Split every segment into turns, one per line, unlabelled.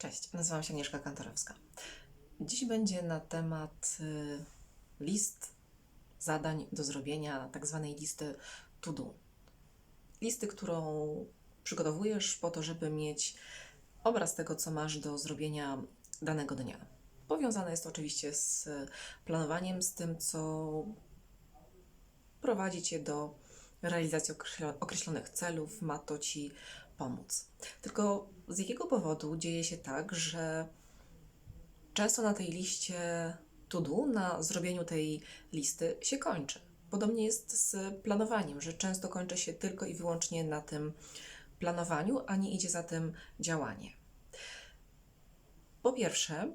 Cześć, nazywam się Agnieszka Kantorowska. Dziś będzie na temat y, list zadań do zrobienia, tak zwanej listy to do. Listy, którą przygotowujesz po to, żeby mieć obraz tego, co masz do zrobienia danego dnia. Powiązane jest to oczywiście z planowaniem, z tym, co prowadzi Cię do realizacji określo- określonych celów, ma to Ci pomóc. Tylko z jakiego powodu dzieje się tak, że często na tej liście to na zrobieniu tej listy się kończy? Podobnie jest z planowaniem, że często kończy się tylko i wyłącznie na tym planowaniu, a nie idzie za tym działanie. Po pierwsze,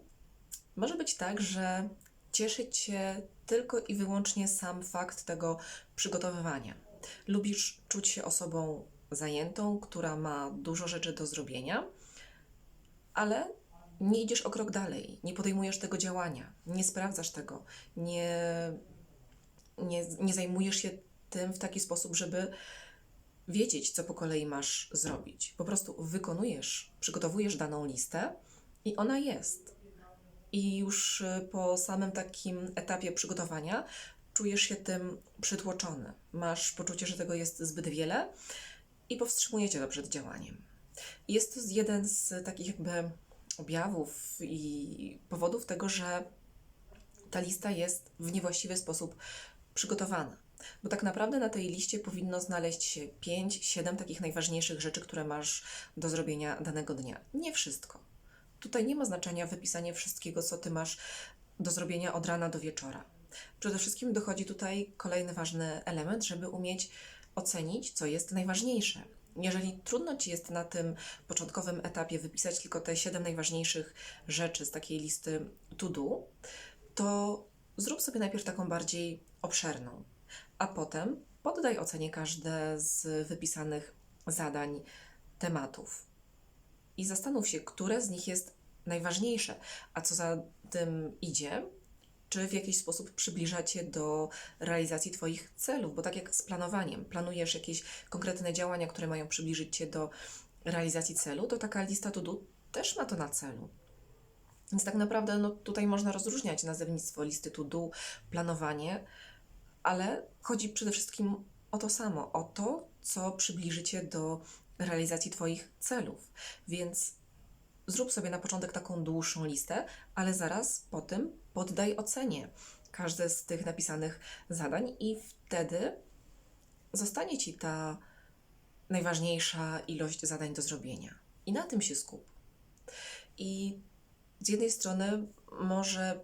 może być tak, że cieszy Cię tylko i wyłącznie sam fakt tego przygotowywania. Lubisz czuć się osobą zajętą, która ma dużo rzeczy do zrobienia, ale nie idziesz o krok dalej, nie podejmujesz tego działania, nie sprawdzasz tego, nie, nie, nie zajmujesz się tym w taki sposób, żeby wiedzieć, co po kolei masz zrobić. Po prostu wykonujesz, przygotowujesz daną listę i ona jest. I już y, po samym takim etapie przygotowania czujesz się tym przytłoczony. Masz poczucie, że tego jest zbyt wiele i powstrzymuje cię to przed działaniem. Jest to jeden z takich jakby objawów i powodów tego, że ta lista jest w niewłaściwy sposób przygotowana. Bo tak naprawdę na tej liście powinno znaleźć się 5-7 takich najważniejszych rzeczy, które masz do zrobienia danego dnia. Nie wszystko. Tutaj nie ma znaczenia wypisanie wszystkiego, co ty masz do zrobienia od rana do wieczora. Przede wszystkim dochodzi tutaj kolejny ważny element, żeby umieć ocenić, co jest najważniejsze. Jeżeli trudno ci jest na tym początkowym etapie wypisać tylko te 7 najważniejszych rzeczy z takiej listy to do, to zrób sobie najpierw taką bardziej obszerną, a potem poddaj ocenie każde z wypisanych zadań, tematów i zastanów się, które z nich jest najważniejsze, a co za tym idzie, czy w jakiś sposób przybliża Cię do realizacji Twoich celów, bo tak jak z planowaniem, planujesz jakieś konkretne działania, które mają przybliżyć Cię do realizacji celu, to taka lista to do też ma to na celu. Więc tak naprawdę no, tutaj można rozróżniać nazewnictwo listy to do, planowanie, ale chodzi przede wszystkim o to samo, o to, co przybliży Cię do realizacji Twoich celów. Więc zrób sobie na początek taką dłuższą listę, ale zaraz po tym poddaj ocenie każde z tych napisanych zadań i wtedy zostanie Ci ta najważniejsza ilość zadań do zrobienia. I na tym się skup. I z jednej strony może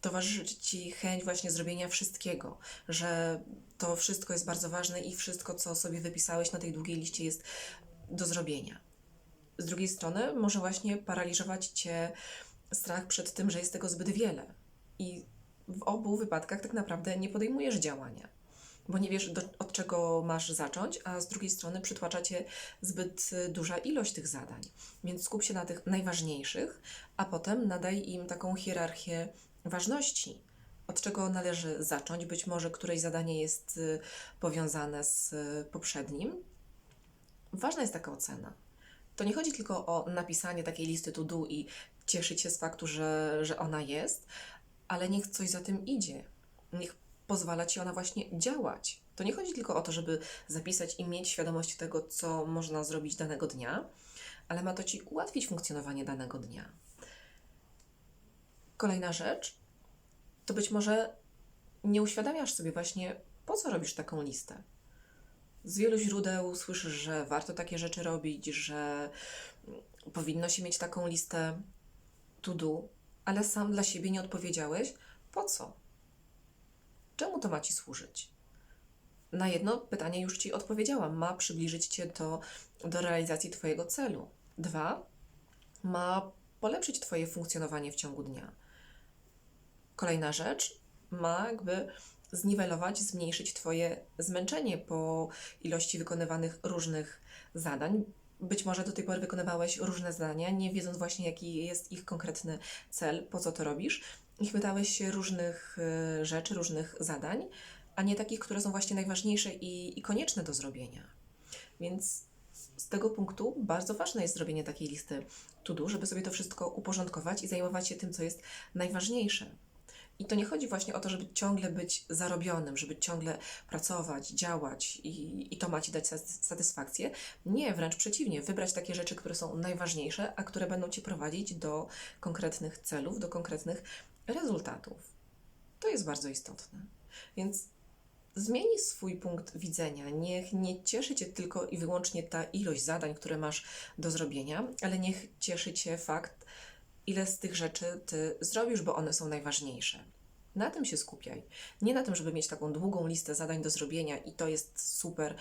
towarzyszyć Ci chęć właśnie zrobienia wszystkiego, że to wszystko jest bardzo ważne i wszystko, co sobie wypisałeś na tej długiej liście jest do zrobienia. Z drugiej strony może właśnie paraliżować Cię strach przed tym, że jest tego zbyt wiele. I w obu wypadkach tak naprawdę nie podejmujesz działania, bo nie wiesz, do, od czego masz zacząć, a z drugiej strony przytłacza Cię zbyt duża ilość tych zadań. Więc skup się na tych najważniejszych, a potem nadaj im taką hierarchię ważności. Od czego należy zacząć? Być może któreś zadanie jest y, powiązane z y, poprzednim. Ważna jest taka ocena. To nie chodzi tylko o napisanie takiej listy to do i cieszyć się z faktu, że, że ona jest, ale niech coś za tym idzie. Niech pozwala ci ona właśnie działać. To nie chodzi tylko o to, żeby zapisać i mieć świadomość tego, co można zrobić danego dnia, ale ma to ci ułatwić funkcjonowanie danego dnia. Kolejna rzecz to być może nie uświadamiasz sobie właśnie, po co robisz taką listę. Z wielu źródeł słyszysz, że warto takie rzeczy robić, że powinno się mieć taką listę to do, ale sam dla siebie nie odpowiedziałeś, po co? Czemu to ma ci służyć? Na jedno pytanie już ci odpowiedziałam. Ma przybliżyć cię do, do realizacji Twojego celu. Dwa, ma polepszyć Twoje funkcjonowanie w ciągu dnia. Kolejna rzecz, ma jakby zniwelować, zmniejszyć Twoje zmęczenie po ilości wykonywanych różnych zadań. Być może do tej pory wykonywałeś różne zadania, nie wiedząc właśnie, jaki jest ich konkretny cel, po co to robisz, i chwytałeś się różnych y, rzeczy, różnych zadań, a nie takich, które są właśnie najważniejsze i, i konieczne do zrobienia. Więc z tego punktu bardzo ważne jest zrobienie takiej listy to do, żeby sobie to wszystko uporządkować i zajmować się tym, co jest najważniejsze. I to nie chodzi właśnie o to, żeby ciągle być zarobionym, żeby ciągle pracować, działać i, i to ma ci dać sat- satysfakcję. Nie, wręcz przeciwnie, wybrać takie rzeczy, które są najważniejsze, a które będą ci prowadzić do konkretnych celów, do konkretnych rezultatów. To jest bardzo istotne. Więc zmieni swój punkt widzenia. Niech nie cieszy Cię tylko i wyłącznie ta ilość zadań, które masz do zrobienia, ale niech cieszy Cię fakt, ile z tych rzeczy Ty zrobisz, bo one są najważniejsze. Na tym się skupiaj. Nie na tym, żeby mieć taką długą listę zadań do zrobienia i to jest super,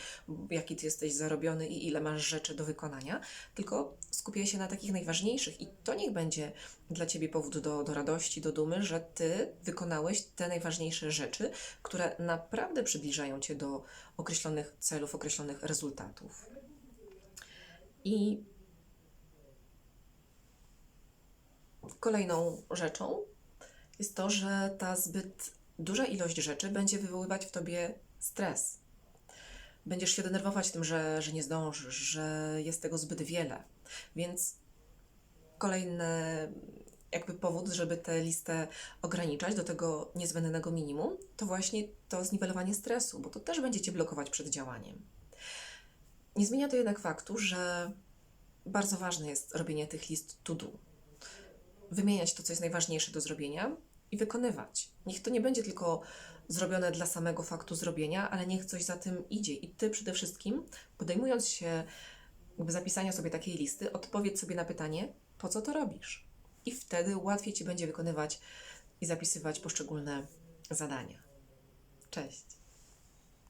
jaki Ty jesteś zarobiony i ile masz rzeczy do wykonania, tylko skupiaj się na takich najważniejszych i to niech będzie dla Ciebie powód do, do radości, do dumy, że Ty wykonałeś te najważniejsze rzeczy, które naprawdę przybliżają Cię do określonych celów, określonych rezultatów. I kolejną rzeczą jest to, że ta zbyt duża ilość rzeczy będzie wywoływać w Tobie stres. Będziesz się denerwować tym, że, że nie zdążysz, że jest tego zbyt wiele. Więc kolejny jakby powód, żeby tę listę ograniczać do tego niezbędnego minimum, to właśnie to zniwelowanie stresu, bo to też będzie Cię blokować przed działaniem. Nie zmienia to jednak faktu, że bardzo ważne jest robienie tych list to do. Wymieniać to, co jest najważniejsze do zrobienia i wykonywać. Niech to nie będzie tylko zrobione dla samego faktu zrobienia, ale niech coś za tym idzie. I Ty przede wszystkim, podejmując się jakby zapisania sobie takiej listy, odpowiedz sobie na pytanie, po co to robisz? I wtedy łatwiej Ci będzie wykonywać i zapisywać poszczególne zadania. Cześć!